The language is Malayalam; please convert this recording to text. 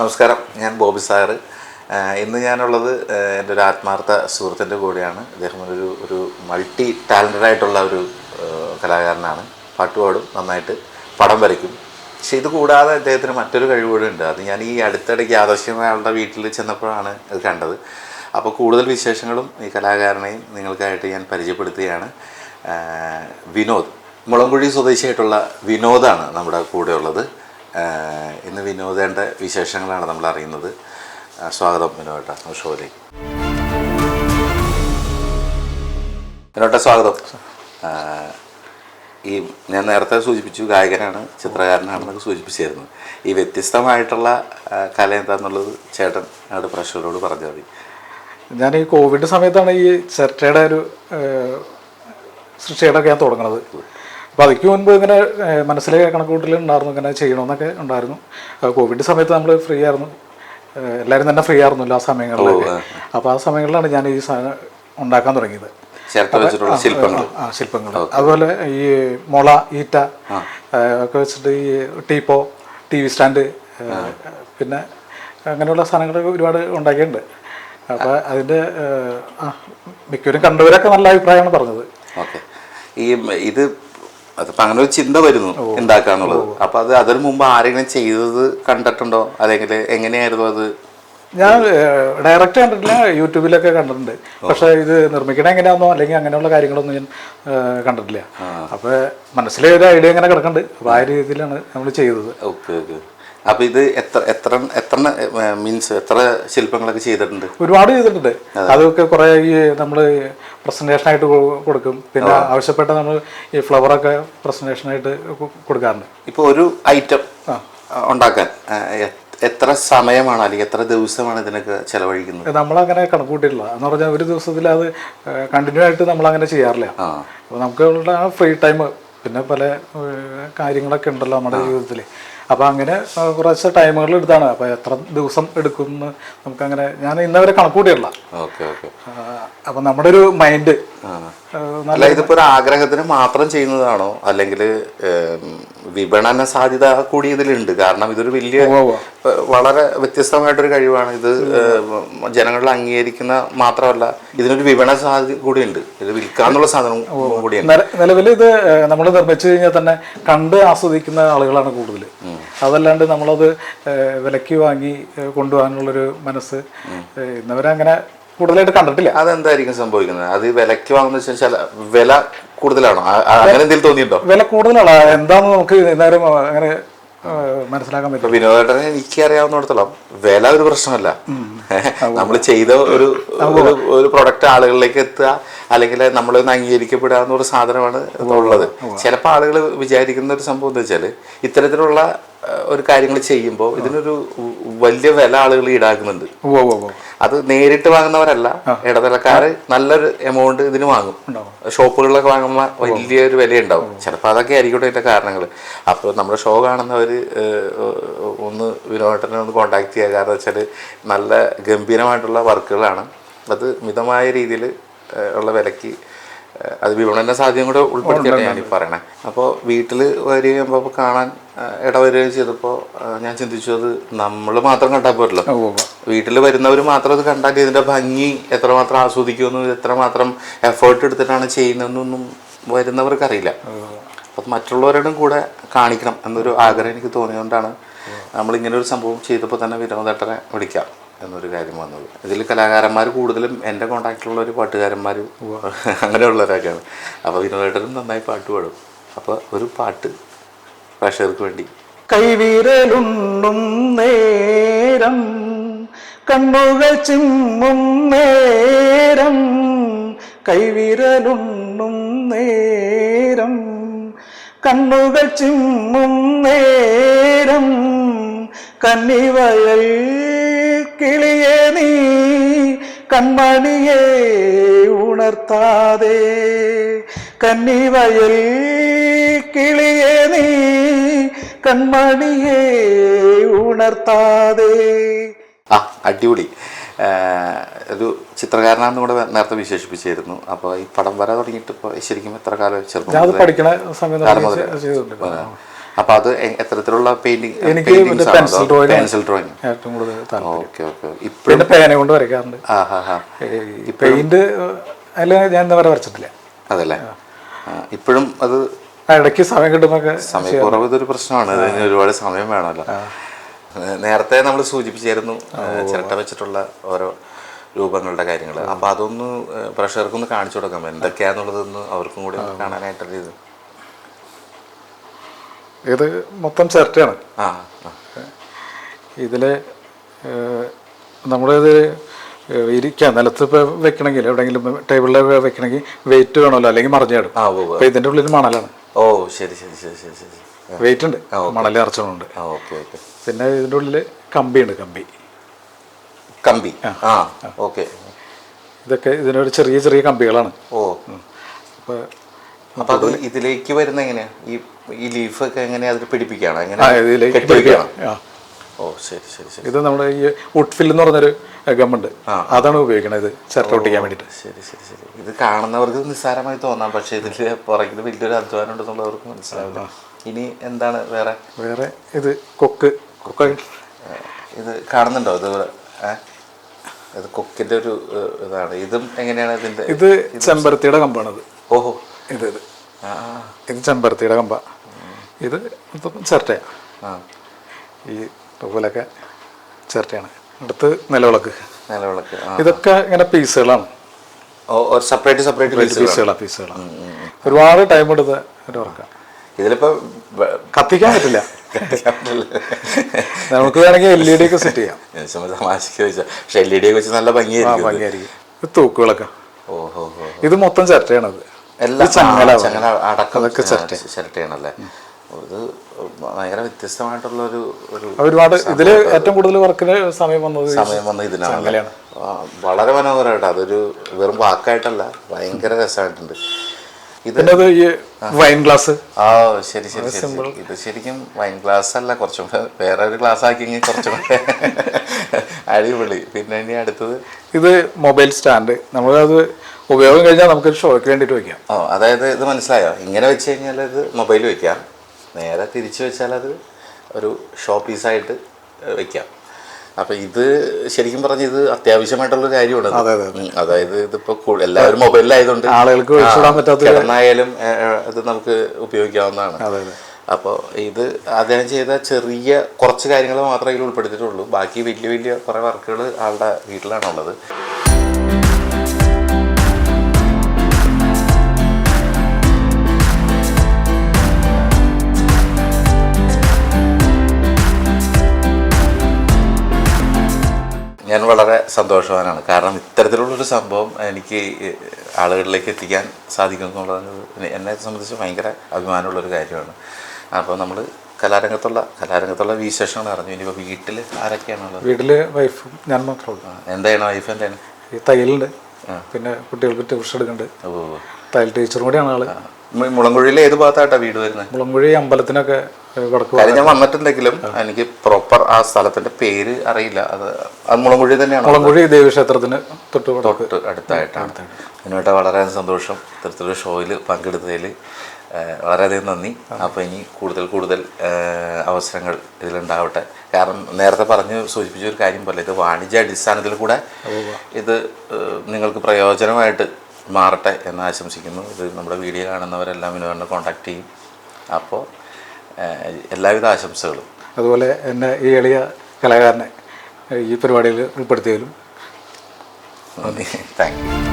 നമസ്കാരം ഞാൻ ബോബി സാറ് ഇന്ന് ഞാനുള്ളത് എന്റെ ഒരു ആത്മാർത്ഥ സുഹൃത്തിന്റെ കൂടെയാണ്. അദ്ദേഹം ഒരു ഒരു മൾട്ടി ടാലന്റഡ് ആയിട്ടുള്ള ഒരു കലാകാരനാണ്. പാട്ടുപാടും നന്നായിട്ട് പടം വരയ്ക്കും. പക്ഷെ ഇത് കൂടാതെ അദ്ദേഹത്തിന് മറ്റൊരു കഴിവ് ഉണ്ട് അത് ഞാൻ ഈ അടുത്തിടയ്ക്ക് ആദർശമായ ആളുടെ വീട്ടിൽ ചെന്നപ്പോഴാണ് ഇത് കണ്ടത്. അപ്പോൾ കൂടുതൽ വിശേഷങ്ങളും ഈ കലാകാരനെയും നിങ്ങൾക്കായിട്ട് ഞാൻ പരിചയപ്പെടുത്തുകയാണ്. വിനോദ്. മുളങ്കുഴി സ്വദേശിയായിട്ടുള്ള വിനോദാണ് നമ്മുടെ കൂടെ ഉള്ളത് ആഹ് ഇന്ന് വിനോദേന്റെ വിശേഷങ്ങളാണ് നമ്മൾ അറിയുന്നത്. സ്വാഗതം വിനോട്ട ഷോയിലേക്ക്. വിനോട്ട സ്വാഗതം. ഈ ഞാൻ നേരത്തെ സൂചിപ്പിച്ചു ഗായകനാണ് ചിത്രകാരനാണെന്നൊക്കെ സൂചിപ്പിച്ചിരുന്നു. ഈ വ്യത്യസ്തമായിട്ടുള്ള കല എന്താണെന്നുള്ളത് ചേട്ടൻ അവിടെ പ്രഷറോട് പറഞ്ഞാൽ മതി. ഞാൻ ഈ കോവിഡ് സമയത്താണ് ഈ ചിരട്ടയുടെ ഒരു സൃഷ്ടികളൊക്കെ ഞാൻ തുടങ്ങണത്. അപ്പോൾ അതിക്ക് മുൻപ് ഇങ്ങനെ മനസ്സിലെ കണക്കൂട്ടൽ ഉണ്ടായിരുന്നു ഇങ്ങനെ ചെയ്യണമെന്നൊക്കെ ഉണ്ടായിരുന്നു. കോവിഡ് സമയത്ത് നമ്മൾ ഫ്രീ ആയിരുന്നു. എല്ലാവരും തന്നെ ഫ്രീ ആയിരുന്നല്ലോ ആ സമയങ്ങളിലൊക്കെ. അപ്പോൾ ആ. സമയങ്ങളിലാണ് ഞാൻ ഈ സാധനം ഉണ്ടാക്കാൻ തുടങ്ങിയത്. ശില്പങ്ങൾ. ആ ശില്പങ്ങൾ. അതുപോലെ ഈ മുള ഈറ്റ ഒക്കെ വെച്ചിട്ട് ഈ ടീപ്പോ ടി വി സ്റ്റാൻഡ് പിന്നെ അങ്ങനെയുള്ള സാധനങ്ങളൊക്കെ ഒരുപാട് ഉണ്ടാക്കിയിട്ടുണ്ട്. അപ്പോൾ അതിന്റെ മിക്കവരും കണ്ടവരൊക്കെ നല്ല അഭിപ്രായമാണ് പറഞ്ഞത്. ഓക്കെ. ഈ ഇത് അതിപ്പോ അങ്ങനെ ഒരു ചിന്ത വരുന്നു ഉണ്ടാക്കാന്നുള്ളത് അപ്പൊ അത് അതിന് മുമ്പ് ആരെങ്കിലും ചെയ്തത് കണ്ടിട്ടുണ്ടോ? അല്ലെങ്കിൽ എങ്ങനെയായിരുന്നു അത്? ഞാൻ ഡയറക്റ്റ് കണ്ടിട്ടില്ല യൂട്യൂബിലൊക്കെ കണ്ടിട്ടുണ്ട്. പക്ഷെ ഇത് നിർമ്മിക്കണ എങ്ങനെയാണെന്നോ അല്ലെങ്കിൽ അങ്ങനെയുള്ള കാര്യങ്ങളൊന്നും ഞാൻ കണ്ടിട്ടില്ല. അപ്പൊ മനസ്സിലെ ഒരു ഐഡിയ ഇങ്ങനെ കിടക്കുന്നുണ്ട് അപ്പൊ ആ രീതിയിലാണ് നമ്മൾ ചെയ്തത്. Okay okay. അപ്പൊ ഇത് എത്ര എത്ര എത്ര മീൻസ് എത്ര ശില്പങ്ങളൊക്കെ ചെയ്തിട്ടുണ്ട്? ഒരുപാട് ചെയ്തിട്ടുണ്ട്. അതൊക്കെ കുറേ ഈ നമ്മൾ പ്രസന്റേഷൻ ആയിട്ട് കൊടുക്കും. പിന്നെ ആവശ്യപ്പെട്ട നമ്മൾ ഈ ഫ്ലവറൊക്കെ പ്രസന്റേഷൻ ആയിട്ട് കൊടുക്കാറുണ്ട്. ഇപ്പൊ ഒരു ഐറ്റം ഉണ്ടാക്കാൻ എത്ര സമയമാണ് അല്ലെങ്കിൽ എത്ര ദിവസമാണ് ഇതിനൊക്കെ ചെലവഴിക്കുന്നത്? നമ്മളങ്ങനെ കണക്കൂട്ടിയിട്ടില്ല. എന്ന് പറഞ്ഞാൽ ഒരു ദിവസത്തിൽ അത് കണ്ടിന്യൂ ആയിട്ട് നമ്മൾ അങ്ങനെ ചെയ്യാറില്ല അപ്പോൾ നമുക്ക് ഫ്രീ ടൈം പിന്നെ പല കാര്യങ്ങളൊക്കെ ഉണ്ടല്ലോ നമ്മുടെ ജീവിതത്തിൽ അപ്പോൾ അങ്ങനെ കുറച്ച് ടൈമുകൾ എടുത്താണ്. അപ്പോൾ എത്ര ദിവസം എടുക്കുമെന്ന് നമുക്ക് നമുക്കങ്ങനെ ഞാൻ ഇന്നവരെ കണക്ക് കൂട്ടിയിട്ടില്ല. Okay okay. അപ്പം നമ്മുടെ ഒരു മൈൻഡ് അല്ല ഇതിപ്പോ ഒരു ആഗ്രഹത്തിന് മാത്രം ചെയ്യുന്നതാണോ? അല്ലെങ്കിൽ വിപണന സാധ്യത കൂടി ഇതിലുണ്ട്. കാരണം ഇതൊരു വലിയ വളരെ വ്യത്യസ്തമായിട്ടൊരു കഴിവാണ്. ഇത് ജനങ്ങളിൽ അംഗീകരിക്കുന്ന മാത്രമല്ല ഇതിനൊരു വിപണന സാധ്യത കൂടി ഉണ്ട് ഇത് വിൽക്കാന്നുള്ള സാധനം കൂടിയാണ് നിലവിൽ ഇത് നമ്മൾ നിർമ്മിച്ചു കഴിഞ്ഞാൽ തന്നെ കണ്ട് ആസ്വദിക്കുന്ന ആളുകളാണ് കൂടുതൽ അതല്ലാണ്ട് നമ്മളത് വിലക്ക് വാങ്ങി കൊണ്ടുപോകാനുള്ളൊരു മനസ്സ് ഇന്നവരങ്ങനെ ഇന്നവരെ അങ്ങനെ കൂടുതലായിട്ട് കണ്ടിട്ടില്ല. അതെന്തായിരിക്കും സംഭവിക്കുന്നത്? അത് വിലക്ക് വാങ്ങുന്ന വെച്ചാൽ വില കൂടുതലാണോ? അങ്ങനെ എന്തെങ്കിലും തോന്നിയിട്ടുണ്ടോ? വില കൂടുതലാണോ. എന്താണെന്ന് നമുക്ക് എന്തായാലും അങ്ങനെ മനസ്സിലാക്കാൻ പറ്റും വിനോദേട്ടനെ എനിക്ക് അറിയാവുന്നിടത്തോളം വില ഒരു പ്രശ്നമല്ല. നമ്മൾ ചെയ്ത ഒരു ഒരു പ്രൊഡക്റ്റ് ആളുകളിലേക്ക് എത്തുക അല്ലെങ്കിൽ നമ്മൾ അംഗീകരിക്കപ്പെടുക എന്നൊരു സാധനമാണ് ഉള്ളത്. ചിലപ്പോൾ ആളുകൾ വിചാരിക്കുന്ന ഒരു സംഭവം എന്താ വെച്ചാൽ ഇത്തരത്തിലുള്ള ഒരു കാര്യങ്ങൾ ചെയ്യുമ്പോൾ ഇതിനൊരു വലിയ വില ആളുകൾ ഈടാക്കുന്നുണ്ട്. അത് നേരിട്ട് വാങ്ങുന്നവരല്ല. ഇടനിലക്കാര് നല്ലൊരു എമൗണ്ട് ഇതിന് വാങ്ങും. ഷോപ്പുകളിലൊക്കെ വാങ്ങുമ്പോൾ വലിയൊരു വില ഉണ്ടാവും ചിലപ്പോൾ അതൊക്കെ ആയിരിക്കട്ടെ അതിന്റെ കാരണങ്ങൾ അപ്പോൾ നമ്മുടെ ഷോ കാണുന്നവർ ഒന്ന് വിനോദനെ ഒന്ന് കോണ്ടാക്ട് ചെയ്യുക. കാരണം വെച്ചാൽ നല്ല ഗംഭീരമായിട്ടുള്ള വർക്കുകളാണ്. അത് മിതമായ രീതിയിൽ ഉള്ള വിലക്ക് ഏഹ് അത് വിപണന സാധ്യതയും കൂടെ ഉൾപ്പെടുത്തിയാണ് ഞാൻ പറയണേ. അപ്പോൾ വീട്ടിൽ വരികയുമ്പോൾ കാണാൻ ഏഹ് ഇടവരികയും ചെയ്തപ്പോൾ ഞാൻ ചിന്തിച്ചു അത് നമ്മൾ മാത്രം കണ്ടാൽ പോരല്ലോ. വീട്ടിൽ വരുന്നവർ മാത്രം അത് കണ്ടാൽ ഇതിന്റെ ഭംഗി എത്രമാത്രം ആസ്വദിക്കുമെന്നും എത്രമാത്രം എഫേർട്ട് എടുത്തിട്ടാണ് ചെയ്യുന്നതെന്നൊന്നും വരുന്നവർക്കറിയില്ല. അപ്പം മറ്റുള്ളവരോടും കൂടെ കാണിക്കണം എന്നൊരു ആഗ്രഹം എനിക്ക് തോന്നിയതുകൊണ്ടാണ് നമ്മൾ ഇങ്ങനെ ഒരു സംഭവം ചെയ്തപ്പോൾ തന്നെ വിനോദേട്ടനെ വിളിക്കാം. എന്നൊരു കാര്യം വന്നുള്ളൂ ഇതിൽ കലാകാരന്മാർ കൂടുതലും എന്റെ കോണ്ടാക്റ്റിലുള്ള ഒരു പാട്ടുകാരന്മാർ അങ്ങനെയുള്ളവരൊക്കെയാണ്. അപ്പോൾ വിനോദേട്ടനും നന്നായി പാട്ട് പാടും. അപ്പോൾ ഒരു പാട്ട് പ്രേക്ഷകർക്ക് വേണ്ടി. കൈവിരലുണ്ണും നേരം കണ്ണുകൾ ചിമ്മും നേരം കൈവിരലുണ്ണും നേരം കണ്ണുകൾ ചിമ്മും നേരം കന്നിവയൽ കിളിയെ നീ കൺമണിയെ ഉണർത്താതെ. കന്നിവയൽ കിളിയെ നീ കൺമണിയെ ഉണർത്താതെ. ആ അടിപൊളി. ഒരു ചിത്രകാരനാണെന്ന് കൂടെ നേരത്തെ വിശേഷിപ്പിച്ചായിരുന്നു അപ്പോൾ ഈ പടം വര തുടങ്ങിയിട്ട് ഇപ്പോൾ ശരിക്കും എത്ര കാലം? ചെറുപ്പം ഞാൻ അത് മുതലേ? പഠിക്കണ സമയത്ത് അപ്പൊ അത് എത്തരത്തിലുള്ള പെയിന്റിങ് എനിക്ക് പെൻസിൽ ഡ്രോയിങ് പെൻസിൽ ഡ്രോയിങ് ഏറ്റവും കൂടുതൽ താല്പര്യം. ഓക്കെ ഓക്കെ ഇപ്പോഴും പേന കൊണ്ട് വരയ്ക്കാറുണ്ട്. ഈ പെയിന്റ് അല്ല ഞാൻ എന്താ പറയുക വരച്ചിട്ടില്ല. അതല്ലേ? ഇപ്പോഴും അത് ഇടയ്ക്ക് സമയം കിട്ടുമ്പോൾ സമയക്കുറവ് ഇതൊരു പ്രശ്നമാണ്. ഇതിന് ഒരുപാട് സമയം വേണമല്ലോ. നേരത്തെ നമ്മൾ സൂചിപ്പിച്ചായിരുന്നു ചിരട്ട വെച്ചിട്ടുള്ള ഓരോ രൂപങ്ങളുടെ കാര്യങ്ങൾ അപ്പൊ അതൊന്ന് പ്രഷർക്കൊന്ന് കാണിച്ചു കൊടുക്കാം. എന്തൊക്കെയാന്നുള്ളതൊന്ന് അവർക്കും കൂടി കാണാനായിട്ടുള്ള ഇത്. ഇത് മൊത്തം ചിരട്ടയാണ് ഇതിൽ നമ്മുടെ ഇത് നമ്മളിത് ഇരിക്കാം. നിലത്ത് ഇപ്പോൾ വെക്കണമെങ്കിൽ എവിടെയെങ്കിലും ടേബിളിൽ വെക്കണമെങ്കിൽ വെയിറ്റ് വേണമല്ലോ അല്ലെങ്കിൽ മറിഞ്ഞിടും. അപ്പോൾ ഇതിന്റെ ഉള്ളിൽ മണലാണ്. ഓ ശരി ശരി ശരി ശരി ശരി. വെയിറ്റ് ഉണ്ട്. മണലി അറച്ചുണ്ട് പിന്നെ ഇതിന്റെ ഉള്ളിൽ കമ്പിയുണ്ട് കമ്പി. കമ്പി. ആ. ഓക്കെ. ഇതൊക്കെ ഇതിനൊരു ചെറിയ ചെറിയ കമ്പികളാണ്. ഓ. അപ്പോൾ അപ്പൊ അത് ഇതിലേക്ക് വരുന്ന എങ്ങനെയാ? ഈ ഈ ലീഫൊക്കെ എങ്ങനെയാ അതിൽ പിടിപ്പിക്കുകയാണോ? എങ്ങനെ ഓ ശരി ശരി ശരി. ഇത് നമ്മുടെ ഈ വുഡ്ഫിൽ എന്ന് പറഞ്ഞൊരു ഗമ്മുണ്ട്. അതാണ് ഉപയോഗിക്കുന്നത് ഇത് ചിരട്ട ഒട്ടിക്കാൻ വേണ്ടിയിട്ട്. ശരി ശരി ശരി. ഇത് കാണുന്നവർക്ക് നിസ്സാരമായി തോന്നാം പക്ഷെ ഇതിൽ പുറകിൽ വലിയൊരു അധ്വാനം ഉണ്ടെന്നുള്ളവർക്ക് മനസ്സിലാവില്ല. ഇനി എന്താണ് വേറെ? വേറെ ഇത് കൊക്ക് കൊക്ക ഇത് കാണുന്നുണ്ടോ? ഇത്? ഇത് കൊക്കിന്റെ ഒരു ഇതാണ്. ഇതും എങ്ങനെയാണ് ഇതിന്റെ ഇത് ചെമ്പരത്തിയുടെ കമ്പാണത്. ഓഹോ. ഇത് ഇത്. ഇത് ചെമ്പരത്തിയുടെ കമ്പ. ഇത് ചിരട്ടയാണ് ആ. ഈ പോലൊക്കെ ചിരട്ടയാണ്. അടുത്ത് നിലവിളക്ക്. നിലവിളക്ക് ഇതൊക്കെ ഇങ്ങനെ പീസുകളാണ്. Separate separate പീസുകളാണ്. പീസുകളാണ് ഒരുപാട് ടൈം എടുത്ത് ഒരു വർക്കാണ് ഇതിലിപ്പോ കത്തിക്കാൻ പറ്റില്ല. നമുക്ക് വേണമെങ്കിൽ എൽ ഇ ഡി ഒക്കെ സെറ്റ് ചെയ്യാം. തമാശക്ക് പക്ഷെ എൽ ഇ ഡി വെച്ച് നല്ല ഭംഗിയായിരിക്കും. ഭംഗിയായിരിക്കും. ഇത് തൂക്കുകളൊക്കെ. ഓഹോ. ഇത് മൊത്തം ചിരട്ടയാണത്. ചങ്ങല അടക്കം ചിരട്ട. ചിരട്ടയാണല്ലേ ഇത് ഭയങ്കര വ്യത്യസ്തമായിട്ടുള്ള ഒരു ഒരു ഒരുപാട് ഇതിൽ ഏറ്റവും കൂടുതൽ വർക്കിന് സമയം വന്നത് സമയം വന്ന ഇതിനാണ്. വളരെ മനോഹരമായിട്ട് അതൊരു വെറും വാക്കായിട്ടല്ല ഭയങ്കര രസമായിട്ടുണ്ട്. ഇത് ഈ വൈൻ ഗ്ലാസ് ആ ശരി ശരി. ഇത് ശരിക്കും വൈൻ ഗ്ലാസ് അല്ല കുറച്ചും വേറെ ഒരു ഗ്ലാസ് ആക്കിയെങ്കിൽ കുറച്ചും അടിപൊളി. പിന്നെ ഇനി അടുത്തത്? ഇത് മൊബൈൽ സ്റ്റാൻഡ് നമ്മളത് ഉപയോഗം കഴിഞ്ഞാൽ നമുക്ക് ഷോയ്ക്ക് വേണ്ടിയിട്ട് വെക്കാം. ഓ അതായത് ഇത് മനസ്സിലായോ? ഇങ്ങനെ വെച്ച് കഴിഞ്ഞാൽ ഇത് മൊബൈൽ വെക്കാം. നേരെ തിരിച്ചു വെച്ചാൽ അത് ഒരു ഷോ പീസായിട്ട് വെക്കാം. അപ്പം ഇത് ശരിക്കും പറഞ്ഞ ഇത് അത്യാവശ്യമായിട്ടുള്ള കാര്യമാണ്. അതെ, അതെ, അതായത് ഇതിപ്പോൾ കൂ- എല്ലാവരും മൊബൈലിലായതുകൊണ്ട് ആളുകൾക്ക് കിടന്നായാലും ഇത് നമുക്ക് ഉപയോഗിക്കാവുന്നതാണ്. അപ്പോൾ ഇത് അദ്ദേഹം ചെയ്ത ചെറിയ കുറച്ച് കാര്യങ്ങൾ മാത്രമേ ഇതിൽ ഉൾപ്പെടുത്തിയിട്ടുള്ളൂ. ബാക്കി വലിയ വലിയ കുറേ വർക്കുകൾ ആളുടെ വീട്ടിലാണുള്ളത്. ഞാൻ വളരെ സന്തോഷവാനാണ്. കാരണം ഇത്തരത്തിലുള്ളൊരു സംഭവം എനിക്ക് ആളുകളിലേക്ക് എത്തിക്കാൻ സാധിക്കും എന്നുള്ളത് എന്നെ സംബന്ധിച്ച് ഭയങ്കര അഭിമാനമുള്ളൊരു കാര്യമാണ്. അപ്പോൾ നമ്മൾ കലാരംഗത്തുള്ള കലാരംഗത്തുള്ള വിശേഷങ്ങൾ അറിഞ്ഞു. ഇനിയിപ്പോൾ വീട്ടിൽ ആരൊക്കെയാണുള്ളത്? വീട്ടിൽ വൈഫും ഞാൻ മാത്രമേ എന്താണ് വൈഫ് എന്താണ്? ഈ തയ്യലുണ്ട്. പിന്നെ കുട്ടികൾക്ക് ട്യൂഷൻ എടുക്കുന്നുണ്ട്. തയ്യൽ ടീച്ചറും കൂടിയാണ് ആൾ. മുളങ്കുഴിയിലെ ഏത് ഭാഗത്തായിട്ടാണ് വീട് വരുന്നത് മുളങ്കുഴി അമ്പലത്തിനൊക്കെ കാര്യം ഞാൻ വന്നിട്ടുണ്ടെങ്കിലും എനിക്ക് പ്രോപ്പർ ആ സ്ഥലത്തിന്റെ പേര് അറിയില്ല. അത് അത് മുളങ്കുഴി തന്നെയാണ്? മുളങ്കുഴി ദേവീക്ഷേത്രത്തിന് തൊട്ട് തൊട്ട് അടുത്തായിട്ടാണ്. അതിനായിട്ട് വളരെ സന്തോഷം. ഇത്തരത്തിലൊരു ഷോയിൽ പങ്കെടുത്തതിൽ വളരെയധികം നന്ദി. അപ്പോൾ ഇനി കൂടുതൽ കൂടുതൽ അവസരങ്ങൾ ഇതിലുണ്ടാവട്ടെ. കാരണം നേരത്തെ പറഞ്ഞ് സൂചിപ്പിച്ച ഒരു കാര്യം പോലെ ഇത് വാണിജ്യ അടിസ്ഥാനത്തിൽ കൂടെ ഇത് നിങ്ങൾക്ക് പ്രയോജനമായിട്ട് മാറട്ടെ എന്ന് ആശംസിക്കുന്നു. ഇത് നമ്മുടെ വീഡിയോ കാണുന്നവരെല്ലാം ഇതിനുവേണ്ട കോൺടാക്ട് ചെയ്യും. അപ്പോൾ എല്ലാവിധ ആശംസകളും. അതുപോലെ എന്നെ ഈ എളിയ കലാകാരനെ ഈ പരിപാടിയിൽ ഉൾപ്പെടുത്തിയതിലും നന്ദി. Thank you